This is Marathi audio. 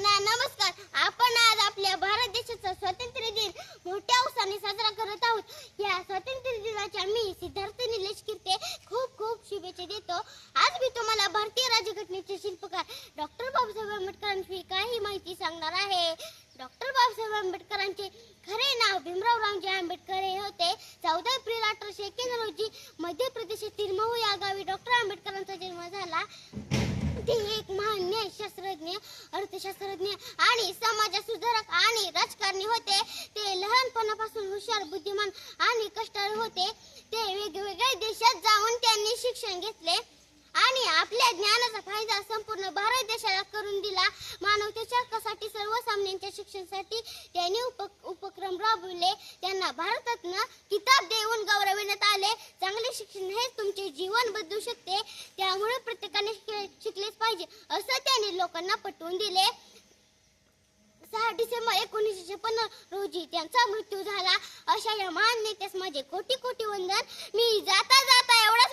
सर्वांना नमस्कार. आपण आज आपल्या भारत देशाचा स्वातंत्र्य दिन मोठ्या उत्साहाने साजरा करत आहोत. या स्वातंत्र्य दिनाच्या मी सिद्धार्थ निलेश किर्ते खूप खूप शुभेच्छा देतो. आज मी तुम्हाला भारतीय राज्यघटनेचे शिल्पकार डॉक्टर बाबासाहेब आंबेडकरांची काही माहिती सांगणार आहे. डॉक्टर बाबासाहेब आंबेडकरांचे खरे नाव भीमराव रामजी आंबेडकर हे होते. चौदा एप्रिल अठराशे एक्क्याण्णव रोजी मध्य प्रदेशातील महू या गावी डॉक्टर आंबेडकरांचा जन्म झाला. ते एक महान न्यायशास्त्रज्ञ अर्थशास्त्रज्ञ आणि समाज सुधारक आणि राजकारणी होते. ते लहानपणापासून हुशार बुद्धिमान आणि कष्टाळू होते. ते वेगवेगळ्या देशात जाऊन त्यांनी शिक्षण घेतले आणि आपल्या ज्ञानाचा फायदा संपूर्ण भारत देशाला करून दिला. मानवतेच्या हक्कासाठी सर्वसामान्यांच्या शिक्षणासाठी त्यांनी उप उपक्रम राबविले. त्यांना भारतरत्न किताब देऊन गौरविण्यात आले चांगले शिक्षण हेच तुमचे जीवन बदलू शकते. त्यामुळे प्रत्येकाने शिकलेच पाहिजे असं त्यांनी लोकांना पटवून दिले. सहा डिसेंबर एकोणीसशे पन्नास रोजी त्यांचा मृत्यू झाला. अशा या महान नेत्यास माझे कोटी कोटी वंदन. मी जाता जाता एवढा